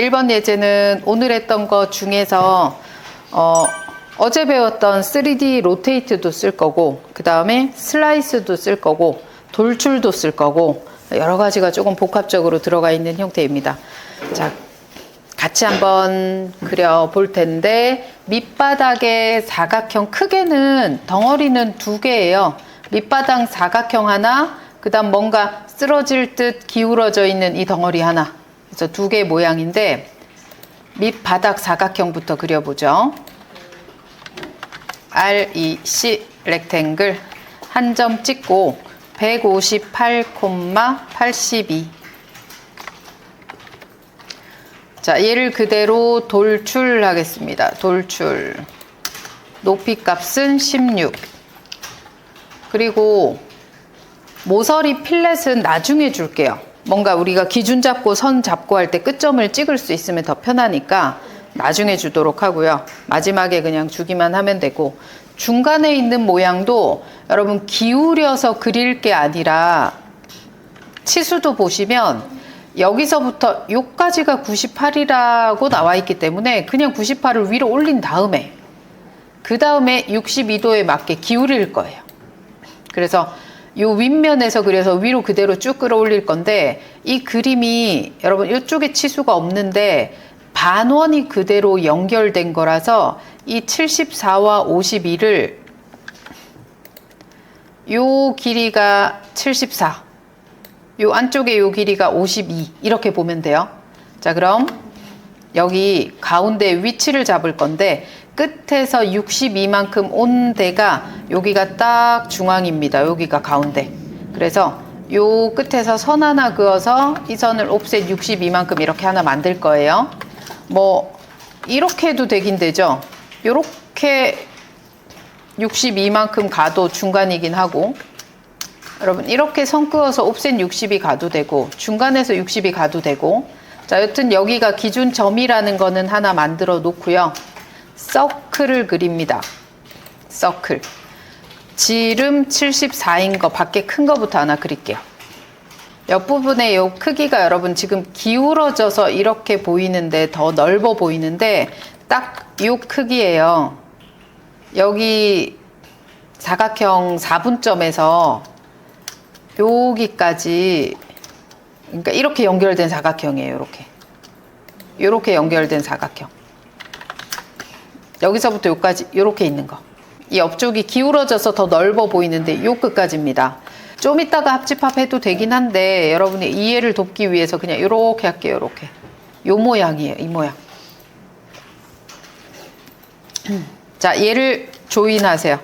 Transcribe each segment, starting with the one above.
1번 예제는 오늘 했던 것 중에서 어, 어제 배웠던 3D 로테이트도 쓸 거고 그 다음에 슬라이스도 쓸 거고 돌출도 쓸 거고 여러 가지가 조금 복합적으로 들어가 있는 형태입니다. 자, 같이 한번 그려 볼 텐데 밑바닥의 사각형 크게는 덩어리는 두 개예요. 밑바닥 사각형 하나, 그다음 뭔가 쓰러질 듯 기울어져 있는 이 덩어리 하나. 그래서 두개 모양인데 밑바닥 사각형부터 그려보죠. REC 렉탱글 한 점 찍고 158,82 자, 얘를 그대로 돌출하겠습니다. 돌출. 높이 값은 16. 그리고 모서리 필렛은 나중에 줄게요. 뭔가 우리가 기준 잡고 선 잡고 할 때 끝점을 찍을 수 있으면 더 편하니까 나중에 주도록 하고요. 마지막에 그냥 주기만 하면 되고 중간에 있는 모양도 여러분 기울여서 그릴 게 아니라 치수도 보시면 여기서부터 요까지가 98이라고 나와 있기 때문에 그냥 98을 위로 올린 다음에 그 다음에 62도에 맞게 기울일 거예요. 그래서 요 윗면에서 그려서 위로 그대로 쭉 끌어올릴 건데 이 그림이 여러분 이쪽에 치수가 없는데 반원이 그대로 연결된 거라서 이 74와 52를 요 길이가 74, 요 안쪽에 요 길이가 52 이렇게 보면 돼요. 자 그럼 여기 가운데 위치를 잡을 건데 끝에서 62만큼 온 데가 여기가 딱 중앙입니다. 여기가 가운데. 그래서 요 끝에서 선 하나 그어서 이 선을 옵셋 62만큼 이렇게 하나 만들 거예요. 뭐 이렇게 해도 되긴 되죠. 요렇게 62만큼 가도 중간이긴 하고 여러분 이렇게 선 그어서 옵셋 60이 가도 되고 중간에서 60이 가도 되고 자 여튼 여기가 기준점이라는 거는 하나 만들어 놓고요. 서클을 그립니다. 서클. 지름 74인 거 밖에 큰 거부터 하나 그릴게요. 옆부분의 요 크기가 여러분 지금 기울어져서 이렇게 보이는데 더 넓어 보이는데 딱 요 크기예요. 여기 사각형 4분점에서 여기까지 그러니까 이렇게 연결된 사각형이에요. 이렇게. 이렇게 연결된 사각형. 여기서부터 여기까지 이렇게 있는 거. 이 옆쪽이 기울어져서 더 넓어 보이는데 요 끝까지입니다. 좀 이따가 합집합 해도 되긴 한데 여러분의 이해를 돕기 위해서 그냥 이렇게 할게요. 이렇게. 요 모양이에요. 이 모양. 자, 얘를 조인하세요.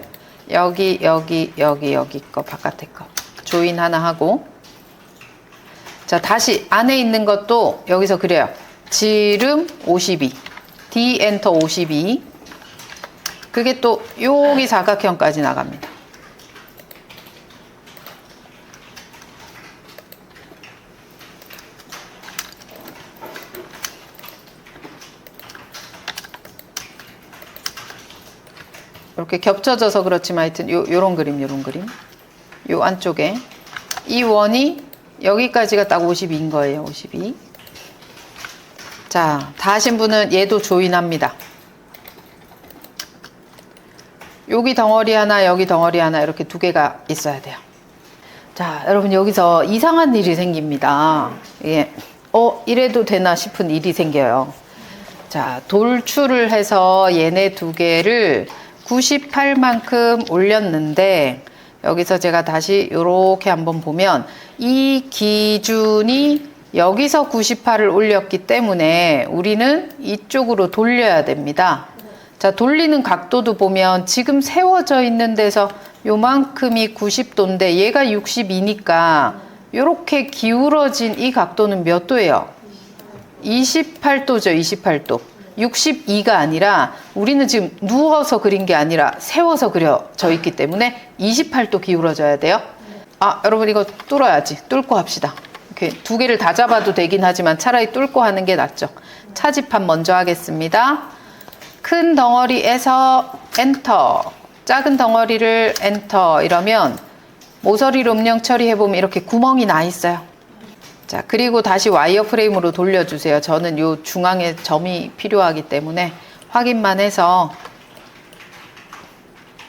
여기, 여기, 여기, 여기 거, 바깥에 거. 조인 하나 하고. 자, 다시 안에 있는 것도 여기서 그려요. 지름 52. D 엔터 52. 그게 또 여기 사각형까지 나갑니다. 이렇게 겹쳐져서 그렇지만 하여튼 요, 요런 그림, 요런 그림. 요 안쪽에. 이 원이 여기까지가 딱 52인 거예요, 52. 자, 다 하신 분은 얘도 조인합니다. 여기 덩어리 하나, 여기 덩어리 하나 이렇게 두 개가 있어야 돼요. 자, 여러분 여기서 이상한 일이 생깁니다. 예. 어, 이래도 되나 싶은 일이 생겨요. 자, 돌출을 해서 얘네 두 개를 98만큼 올렸는데 여기서 제가 다시 이렇게 한번 보면 이 기준이 여기서 98을 올렸기 때문에 우리는 이쪽으로 돌려야 됩니다. 자, 돌리는 각도도 보면 지금 세워져 있는 데서 요만큼이 90도인데 얘가 62니까 이렇게 기울어진 이 각도는 몇 도예요? 28도죠, 28도. 62가 아니라 우리는 지금 누워서 그린 게 아니라 세워서 그려져 있기 때문에 28도 기울어져야 돼요. 아, 여러분 이거 뚫어야지. 뚫고 합시다. 이렇게 두 개를 다 잡아도 되긴 하지만 차라리 뚫고 하는 게 낫죠. 차집합 먼저 하겠습니다. 큰 덩어리에서 엔터. 작은 덩어리를 엔터 이러면 모서리로 음영 처리해보면 이렇게 구멍이 나 있어요. 자, 그리고 다시 와이어 프레임으로 돌려주세요. 저는 요 중앙에 점이 필요하기 때문에 확인만 해서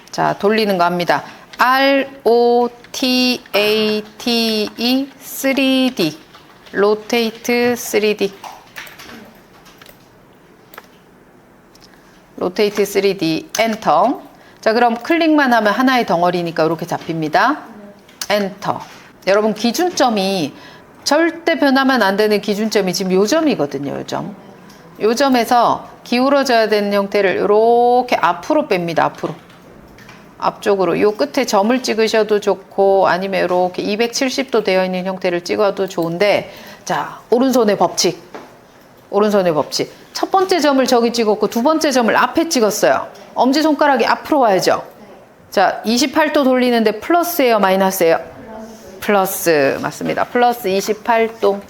자, 돌리는 거 합니다. R O T A T E 3D 로테이트 3D 로테이트 3D 엔터. 자 그럼 클릭만 하면 하나의 덩어리니까 이렇게 잡힙니다. 엔터. 여러분 기준점이 절대 변하면 안 되는 기준점이 지금 요 점이거든요 요 점. 요 점에서 기울어져야 되는 형태를 이렇게 앞으로 뺍니다 앞으로. 앞쪽으로. 요 끝에 점을 찍으셔도 좋고 아니면 이렇게 270도 되어 있는 형태를 찍어도 좋은데 자 오른손의 법칙. 오른손의 법칙 첫 번째 점을 저기 찍었고 두 번째 점을 앞에 찍었어요. 엄지손가락이 앞으로 와야죠. 자 28도 돌리는데 플러스예요 마이너스예요? 플러스. 맞습니다. 플러스 28도.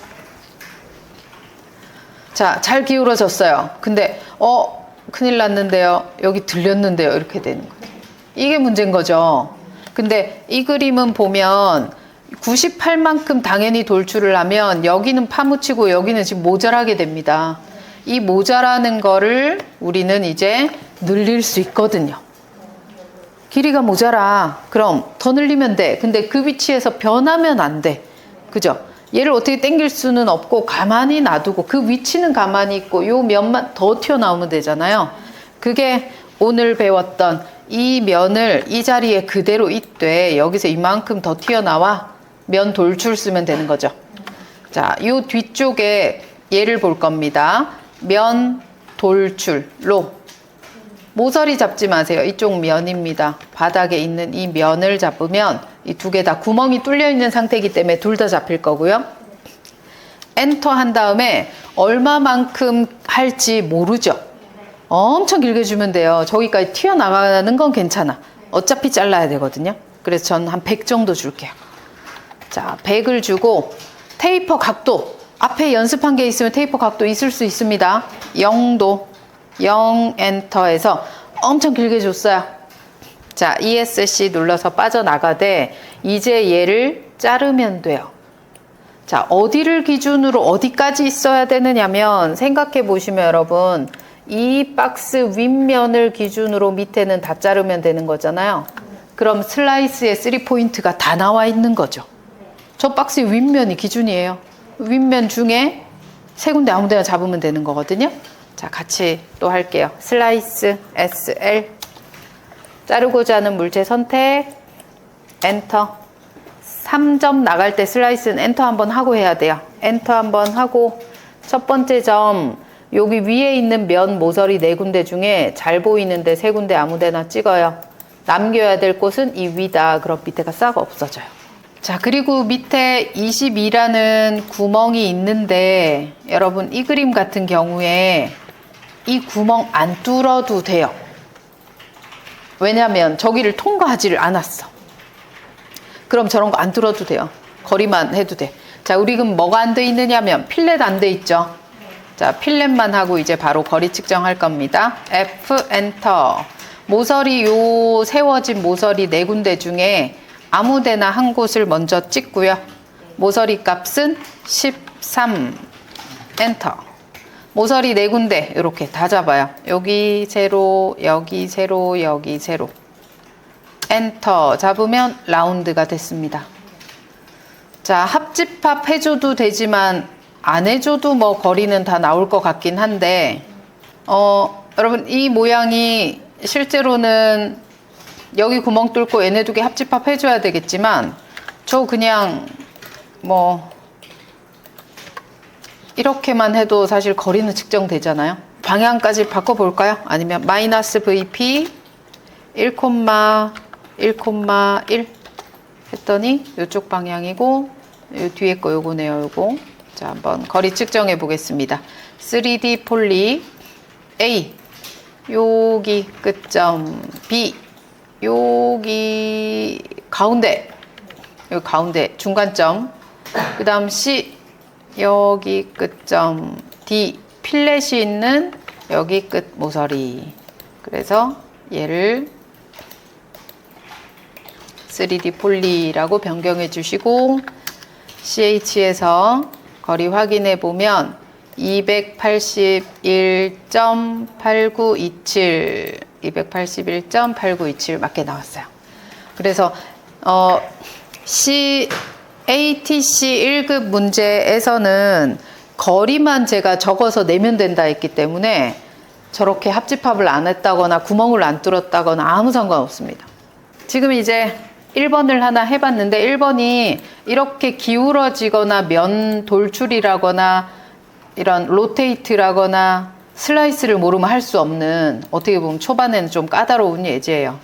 자 잘 기울어졌어요. 근데 어 큰일 났는데요. 여기 들렸는데요. 이렇게 되는 거예요. 이게 문제인 거죠. 근데 이 그림은 보면 98만큼 당연히 돌출을 하면 여기는 파묻히고 여기는 지금 모자라게 됩니다. 이 모자라는 거를 우리는 이제 늘릴 수 있거든요. 길이가 모자라. 그럼 더 늘리면 돼. 근데 그 위치에서 변하면 안 돼. 그죠? 얘를 어떻게 당길 수는 없고 가만히 놔두고 그 위치는 가만히 있고 요 면만 더 튀어나오면 되잖아요. 그게 오늘 배웠던 이 면을 이 자리에 그대로 있되 여기서 이만큼 더 튀어나와 면 돌출 쓰면 되는 거죠. 자, 요 뒤쪽에 얘를 볼 겁니다. 면 돌출로 모서리 잡지 마세요. 이쪽 면입니다. 바닥에 있는 이 면을 잡으면 이 두 개 다 구멍이 뚫려 있는 상태이기 때문에 둘 다 잡힐 거고요. 엔터 한 다음에 얼마만큼 할지 모르죠. 엄청 길게 주면 돼요. 저기까지 튀어나가는 건 괜찮아. 어차피 잘라야 되거든요. 그래서 전 한 100 정도 줄게요. 자, 100을 주고 테이퍼 각도. 앞에 연습한 게 있으면 테이퍼 각도 있을 수 있습니다. 0도. 0 엔터에서 엄청 길게 줬어요. 자, ESC 눌러서 빠져나가되 이제 얘를 자르면 돼요. 자, 어디를 기준으로 어디까지 있어야 되느냐면 생각해 보시면 여러분 이 박스 윗면을 기준으로 밑에는 다 자르면 되는 거잖아요. 그럼 슬라이스의 3포인트가 다 나와 있는 거죠. 저 박스 윗면이 기준이에요. 윗면 중에 세 군데 아무 데나 잡으면 되는 거거든요. 자, 같이 또 할게요. 슬라이스 SL 자르고자 하는 물체 선택 엔터 3점 나갈 때 슬라이스는 엔터 한번 하고 해야 돼요. 엔터 한번 하고 첫 번째 점 여기 위에 있는 면 모서리 네 군데 중에 잘 보이는데 세 군데 아무 데나 찍어요. 남겨야 될 곳은 이 위다. 그럼 밑에가 싹 없어져요. 자, 그리고 밑에 22라는 구멍이 있는데 여러분 이 그림 같은 경우에 이 구멍 안 뚫어도 돼요. 왜냐면 저기를 통과하지를 않았어. 그럼 저런 거 안 뚫어도 돼요. 거리만 해도 돼. 자, 우리 그럼 뭐가 안 돼 있느냐면 필렛 안 돼 있죠. 자, 필렛만 하고 이제 바로 거리 측정할 겁니다. F 엔터. 모서리 요 세워진 모서리 네 군데 중에 아무 데나 한 곳을 먼저 찍고요. 모서리 값은 13 엔터. 모서리 네 군데 이렇게 다 잡아요. 여기 세로, 여기 세로, 여기 세로. 엔터 잡으면 라운드가 됐습니다. 자, 합집합 해줘도 되지만 안 해줘도 뭐 거리는 다 나올 것 같긴 한데, 어, 여러분, 이 모양이 실제로는 여기 구멍 뚫고 얘네 두 개 합집합 해줘야 되겠지만, 저 그냥 뭐, 이렇게만 해도 사실 거리는 측정되잖아요. 방향까지 바꿔볼까요? 아니면 마이너스 VP 1,1,1 했더니 이쪽 방향이고 요 뒤에 거 요거네요 요거 자 한번 거리 측정해 보겠습니다 3D 폴리 A 여기 끝점 B 여기 가운데 여기 가운데 중간점 그 다음 C 여기 끝점 D 필렛이 있는 여기 끝 모서리. 그래서 얘를 3D 폴리라고 변경해 주시고 CH에서 거리 확인해 보면 281.8927 281.8927 맞게 나왔어요. 그래서 어 C ATC 1급 문제에서는 거리만 제가 적어서 내면 된다 했기 때문에 저렇게 합집합을 안 했다거나 구멍을 안 뚫었다거나 아무 상관없습니다. 지금 이제 1번을 하나 해봤는데 1번이 이렇게 기울어지거나 면 돌출이라거나 이런 로테이트라거나 슬라이스를 모르면 할 수 없는 어떻게 보면 초반에는 좀 까다로운 예제예요.